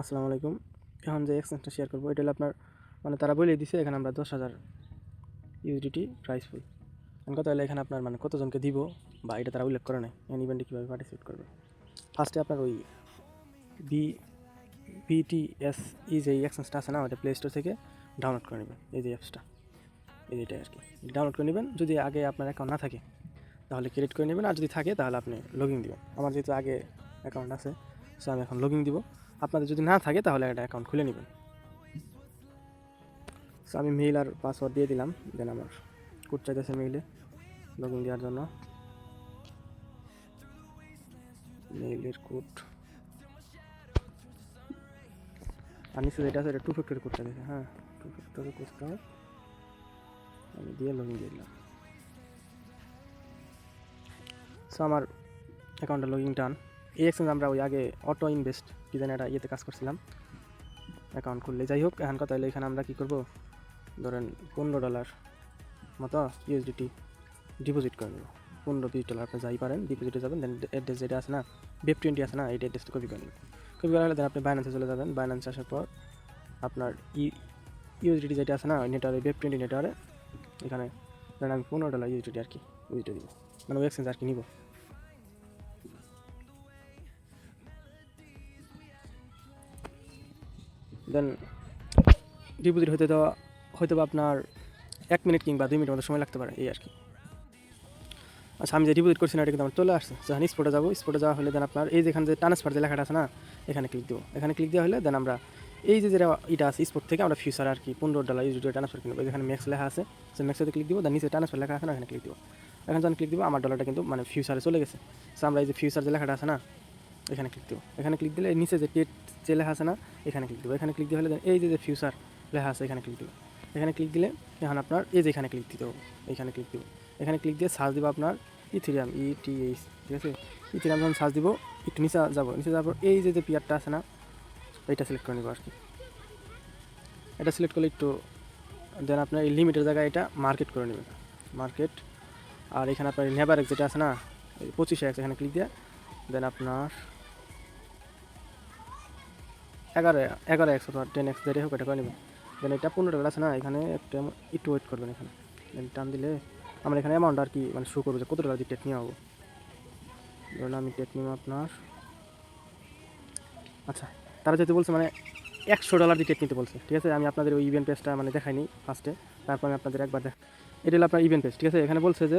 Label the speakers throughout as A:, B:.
A: আসসালামু আলাইকুম। এখন যে এক্সচেঞ্জটা শেয়ার করব, এটা হলো আপনার মানে তারা বলে দিছে, এখানে আমরা দশ হাজার ইউডিটি প্রাইসফুল এখন কথা হলো এখানে আপনার মানে কতজনকে দিব, বা এটা তারা উল্লেখ করে নাই। এন ইভেন্টে কীভাবে পার্টিসিপেট করবে? ফার্স্টে আপনার ওই বি বিটিএস ই যে এক্সচেঞ্জটা আছে না ওটা প্লে স্টোর থেকে ডাউনলোড করে নেবেন, এই যে অ্যাপসটা এই এটাই আর কি। ডাউনলোড করে নেবেন, যদি আগে আপনার অ্যাকাউন্ট না থাকে, তাহলে ক্রেডিট করে নেবেন, আর যদি থাকে, তাহলে আপনি লগইন দিবেন। আমার যেহেতু আগে অ্যাকাউন্ট আছে সো আমি এখন লগইন দিব। আপনাদের যদি না থাকে তাহলে একটা অ্যাকাউন্ট খুলে নেবেন। সো আমি মেইল আর পাসওয়ার্ড দিয়ে দিলাম দেন আমার কোড চাইতেছে মেইলে লগ ইন দেওয়ার জন্য। মেইলের কোড আর নিচে যেটা আছে, এটা টু ফ্যাক্টরি কোড চাইতেছে হ্যাঁ। টু ফ্যাক্টরি কোডটা আমি দিয়ে লগ ইন দিয়ে দিলাম। সো আমার অ্যাকাউন্টটা লগ ইন টান এই এক্সচেঞ্জ আমরা ওই আগে অটো ইনভেস্ট কি জানি একটা ইয়েতে কাজ করছিলাম। অ্যাকাউন্ট খুললে। যাই হোক, এখন কথা হলে এখানে আমরা কী করব? ধরেন পনেরো ডলার মতো ইউএসডিটি ডিপোজিট করে নেব। পনেরো বিশ ডলার আপনি যাই পারেন ডিপোজিটে যাবেন দেন অ্যাড্রেস যেটা আছে না বেব টোয়েন্টি আছে না এই অ্যাড্রেসটা কপি করে নেবেন। কপি করা হলে দেন আপনি বাইন্যান্সে চলে যাবেন। বাইন্যান্স আসার পর আপনার ই ইউএসডিটি যেটা আছে না, ওই নেটওয়ারে বেব টোয়েন্টি নেটওয়ারে এখানে ধরেন আমি পনেরো ডলার ইউএসডিটি আর কি ইউএসডি দিব। মানে ওই এক্সচেঞ্জ আর কি নিব। দেন ডিপোজিট হতে দেওয়া, হয়তো বা আপনার এক মিনিট কিংবা দুই মিনিট মতো সময় লাগতে পারে, এই আর কি। আচ্ছা আমি যে ডিপোজিট করছি না, এটা কিন্তু আমার চলে আসছে। যখন স্পটে যাব স্পটে যাওয়া হলে দেন আপনার এই যেখানে যে ট্রান্সফার যে লেখাটা আছে না, এখানে ক্লিক দেবো। এখানে ক্লিক দেওয়া হলে দেন আমরা এই যে যেটা এটা আছে স্পট থেকে আমরা ফিউচার আর কি পনেরো ডলার ইউজ ট্রান্সফার কিনবো। যেখানে ম্যাক্স লেখা আছে সে ম্যাক্সে ক্লিক দিব, দেন নিচে ট্রান্সফার লেখা আছে না এখানে ক্লিক দিব। এখন যখন ক্লিক দিব, আমার ডলারটা কিন্তু মানে ফিউচারে চলে গেছে। সো আমরা এই যে ফিউচার যে লেখাটা আছে না এখানে ক্লিক দেবো এখানে ক্লিক দিলে নিচে যে টেট যে লেখা আছে না এখানে ক্লিক দেবো এখানে ক্লিক দিয়ে হলে এই যে ফিউচার লেখা আছে এখানে ক্লিক দেবো এখানে ক্লিক দিলে এখন আপনার এই যে এখানে ক্লিক দিতে হবে এখানে ক্লিক দেবো এখানে ক্লিক দিয়ে সার্চ দেবো আপনার ইথিরিয়াম ই টি এইচ ঠিক আছে ইথিরিয়াম যখন সার্চ দিব একটু নিচে যাব নিচে যাওয়ার পর এই যে যে পিয়ারটা আছে না এইটা সিলেক্ট করে নেব আর কি এটা সিলেক্ট করলে একটু দেন আপনার এই লিমিটের জায়গায় এটা মার্কেট করে নেবেন মার্কেট আর এখানে আপনার নেভার এক্স যেটা আছে না পঁচিশে এক্স এখানে ক্লিক দিয়ে দেন আপনার এগারো এগারো এক্স অথবা টেন এক্স যেটাই হোক এটা করে নেবেন দেন এটা পনেরো টাকা আছে না, এখানে একটা একটু ওয়েট করবেন এখানে। দেন টান দিলে আমরা এখানে অ্যামাউন্ট আর কি মানে শো করব যে কত টাকা দিয়ে টেট নিয়ে হব। ধরুন আমি টেট নিব আপনার। আচ্ছা তারা যেহেতু বলছে মানে একশো ডলার দিয়ে টেট নিতে বলছে, ঠিক আছে? আমি আপনাদের ওই ইভেন্ট পেজটা মানে দেখাইনি ফার্স্টে তারপর আমি আপনাদের একবার দেখ এটা হলো আপনার ইভেন্ট পেজ ঠিক আছে? এখানে বলছে যে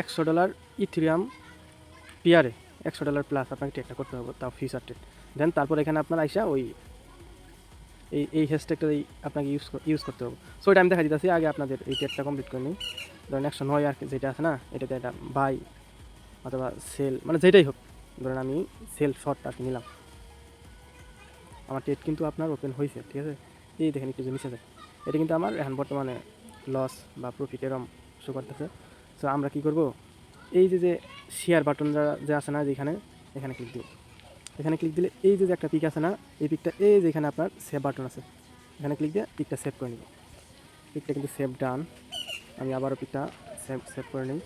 A: একশো ডলার ইথিরিয়াম পিয়ারে একশো ডলার প্লাস আপনাকে টেটটা করতে হবে, তাও ফিউচার টেট দেন তারপর এখানে আপনার আইসা ওই এই এই হ্যাশট্যাগটা আপনাকে ইউজ ইউজ করতে হবে। সো এটা আমি দেখা দিতেছি, আগে আপনাদের এই টেটটা কমপ্লিট করে নিই। ধরেন একশো নয় আর যেটা আছে না, এটাতে এটা বাই অথবা সেল মানে যেটাই হোক, ধরেন আমি সেল শর্ট আর নিলাম। আমার টেট কিন্তু আপনার ওপেন হয়েছে ঠিক আছে? এই দেখেন একটু জিনিস আছে। এটা কিন্তু আমার এখন বর্তমানে লস বা প্রফিট এরম শো করতেছে। সো আমরা কি করব? এই যে যে শেয়ার বাটন যে আছে না, যেখানে, এখানে ক্লিক দিব। এখানে ক্লিক দিলে এই যে একটা পিক আছে না, এই পিকটা এই যে এখানে আপনার সেভ বাটন আছে। এখানে ক্লিক দিয়ে পিকটা সেভ করে নিব। পিকটা কিন্তু সেভ ডান আমি আবারও পিকটা সেভ সেভ করে নিই।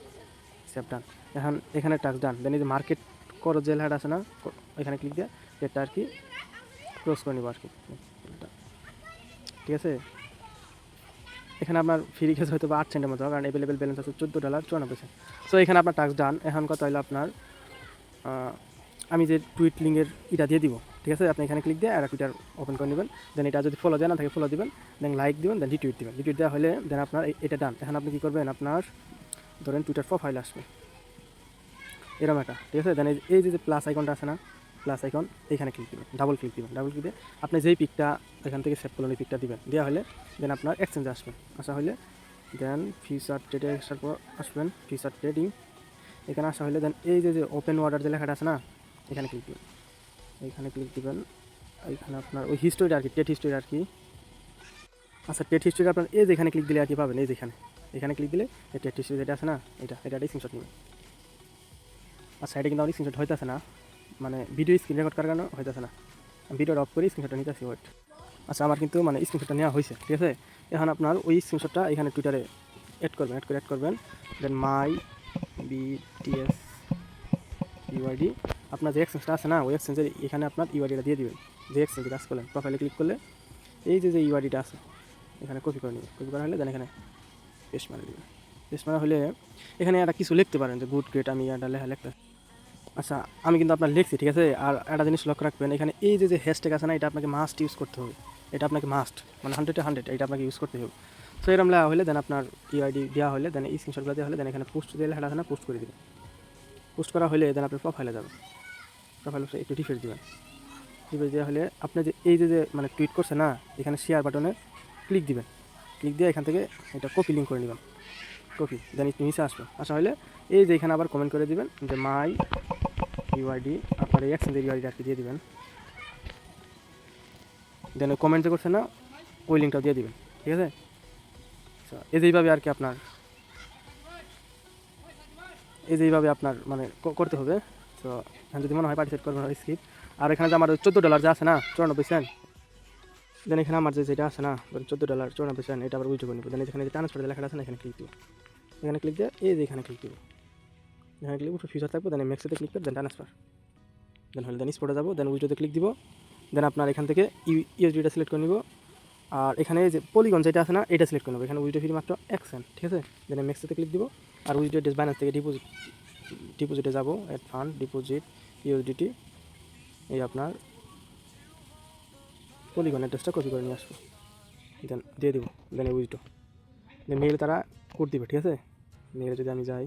A: সেভ ডান এখন এখানে টাচ ডান দেন এই যে মার্কেট করো জেল হাট আছে না এখানে ক্লিক দিয়ে এটা আর কি ক্লোজ করে নিব আর কি। ঠিক আছে? এখানে আপনার ফ্রি কেস হয়তো বা আট সেন্টের মতো, কারণ অ্যাভেলেবেল ব্যালেন্স আছে চোদ্দ ডলার চুয়ানব্বই সেন্ট সো এখানে আপনার টাক্স ডান এখন কথা হলো আপনার আমি যে টুইট লিঙ্কের এটা দিয়ে দিব, ঠিক আছে? আপনি এখানে ক্লিক দিয়ে আর টুইটার ওপেন করে নেবেন। দেন এটা যদি ফলো দেয় না থাকে ফলো দিবেন। দেন লাইক দিবেন দেন রিটুইট দিবেন। রিটুইট দেওয়া হলে দেন আপনার এটা ডান এখন আপনি কী করবেন? আপনার ধরেন টুইটার প্রোফাইল আসবে। এরকম একটা, ঠিক আছে? দেন এই যে প্লাস আইকনটা আছে না প্লাস আইকন এখানে ক্লিক দিবেন। ডাবল ক্লিক দিবেন। ডাবল ক্লিক দিয়ে আপনি যেই পিকটা এখান থেকে সেভ করলেন এই পিকটা দিবেন। দেওয়া হলে দেন আপনার এক্সচেঞ্জে আসবেন আসা হলে দেন ফিউচার ট্রেডে আসার পর আসবেন। ফিউচার ট্রেডিং এখানে আসা হলে দেন এই যে ওপেন ওয়ার্ডার যে লেখাটা আছে না এখানে ক্লিক দিবেন। এখানে ক্লিক দিবেন। এইখানে আপনার ওই হিস্টোরিটা আর কি টেট হিস্টোরি আর কি। আচ্ছা টেট হিস্টোরি আপনার এই যে এখানে ক্লিক দিলে আর কি পাবেন, এই যেখানে এখানে। ক্লিক দিলে এই টেট হিস্টোরি যেটা আছে না, এটা এটা স্ক্রিনশট নেবেন। আচ্ছা এটা কিন্তু অনেক স্ক্রিনশট হইতেছে না। মানে ভিডিও স্ক্রিন রেকর্ড করার কারণে হইতেছে না। আমি ভিডিও অফ করে স্ক্রিনশটটা নিতে আসি ওয়েট আচ্ছা আমার কিন্তু মানে স্ক্রিনশটটা নেওয়া হয়েছে ঠিক আছে? এখন আপনার ওই স্ক্রিনশটটা এখানে টুইটারে অ্যাড করবেন অ্যাড করে অ্যাড করবেন। দেন মাই বিটিএস ইউআইডি আপনার যে এক্সচেঞ্জটা আছে না, ওই এক্সচেঞ্জের এখানে আপনার ইউআইডিটা দিয়ে দিবেন। যে এক্সচেঞ্জে কাজ করলেন প্রোফাইলে ক্লিক করলে এই যে যে ইউআইডিটা আছে, এখানে কপি করে নেবেন। কপি করা হলে দেন এখানে পেস্ট মারা দেবেন। পেস্ট মারা হলে এখানে একটা কিছু লিখতে পারেন যে গুড গ্রেট আমি এটা লেখা লিখতে। আচ্ছা আমি কিন্তু আপনার লিখছি, ঠিক আছে? আর একটা জিনিস লক্ষ্য রাখবেন, এখানে এই যে যে হ্যাশট্যাগ আছে না, এটা আপনাকে মাস্ট ইউজ করতে হবে। এটা আপনাকে মাস্ট মানে হান্ড্রেড হান্ড্রেডে হান্ড্রেড এটা আপনাকে ইউজ করতে হবে। সো এরকম লেখা হলে দেন আপনার ইউআইডি দেওয়া হলে দেন এই স্ক্রিনশটগুলো দেওয়া হলে দেন এখানে পোস্ট লেখাটা আছে না পোস্ট করে দেবেন। পোস্ট করা হলে দেন আপনার প্রোফাইলে যাবে। প্রোফাইলে একটু রিফ্রেশ দিবেন। রিফ্রেশ দেওয়া হলে আপনি যে এই যে মানে টুইট করছে না, এখানে শেয়ার বাটনে ক্লিক দিবেন। ক্লিক দিয়ে এখান থেকে এটা কপি লিঙ্ক করে নেবেন। কপি দেন একটু নিচে আসবে আসা হলে এই যে এখানে আবার কমেন্ট করে দিবেন যে মাই ইউআইডি আপনার এই এক্সচেঞ্জের ইউআইডি আর কি দিয়ে দিবেন। দেন কমেন্ট যে করছে না, ওই লিঙ্কটাও দিয়ে দিবেন। ঠিক আছে? আচ্ছা এই আর কি আপনার এই যে এইভাবে আপনার মানে করতে হবে। তো এখানে যদি মনে হয় পার্টিসিপেট করবেন স্কিপ আর এখানে যে আমার চোদ্দ ডলার যে আছে না, চুরানব্বই সেন্ট দেন এখানে আমার যে যেটা আছে না চোদ্দ ডলার চুরানব্বই সেন্ট এটা আবার উইথড্র করে নিব। দেন এখানে যে ট্রান্সফার লেখা আছে না, এখানে ক্লিক দিব। এখানে ক্লিক দিয়ে এই যে এখানে ক্লিক দিব। এখানে ক্লিক উপরে ফিউচার থাকবে দেন মেক্সেতে ক্লিক করে দেন ট্রান্সফার দেন হলে দেন স্পটে যাব দেন উইথড্রোতে ক্লিক দিব। দেন আপনার এখান থেকে ইউএসডিটা সিলেক্ট করে নিব। আর এখানে যে পলিগন যেটা আছে না, এটা সিলেক্ট করে নেব এখানে উইথড্রো ফি মাত্র এক ঠিক আছে? দেন মেক্সেতে ক্লিক দিব, আর উইথড্রো ডেস বাইন্যান্স থেকে ডিপোজিট ডিপোজিটে যাব অ্যাড ফান্ড ডিপোজিট ইউএসডিটি এই আপনার পলিগন অ্যাড্রেসটা কপি করে নিয়ে আসব। দেন দিয়ে দিব দেন এই উইথড্রো দেন মেইলে তারা কোড দিবে, ঠিক আছে? মেইলে যদি আমি যাই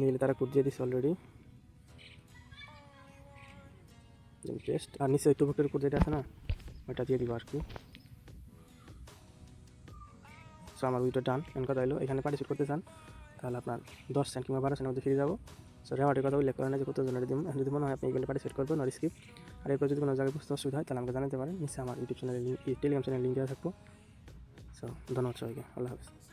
A: মেইলে তারা কোড দিয়ে দিচ্ছে অলরেডি দেন পেস্ট আর নিচে একটু বুকের কোড যেটা আছে না, ওইটা দিয়ে দিব আর কি। সো আমার উইটো ডান এন কথা হলো এখানে পার্টিসিপেট করতে চান, তাহলে আপনার দশ সেন্ট কিংবা বারো সেন্টের মধ্যে ফিরে যাব। সো রেওয়ার্ডের কথা উল্লেখ করেন যে কত জনের দিন যদি মনে হয় আপনি ইভেন্টে পার্টিসিপেট করবেন আর স্কিপ আর এরপর যদি কোনো জায়গায় বুঝতে অসুবিধা হয়, তাহলে আমাকে জানাতে পারেন। নিশ্চয়ই আমার ইউটিউব চ্যানেলে টেলিগ্রাম চ্যানেল লিঙ্ক দেওয়া থাকব। সো ধন্যবাদ সবাইকে। আল্লাহ হাফিজ।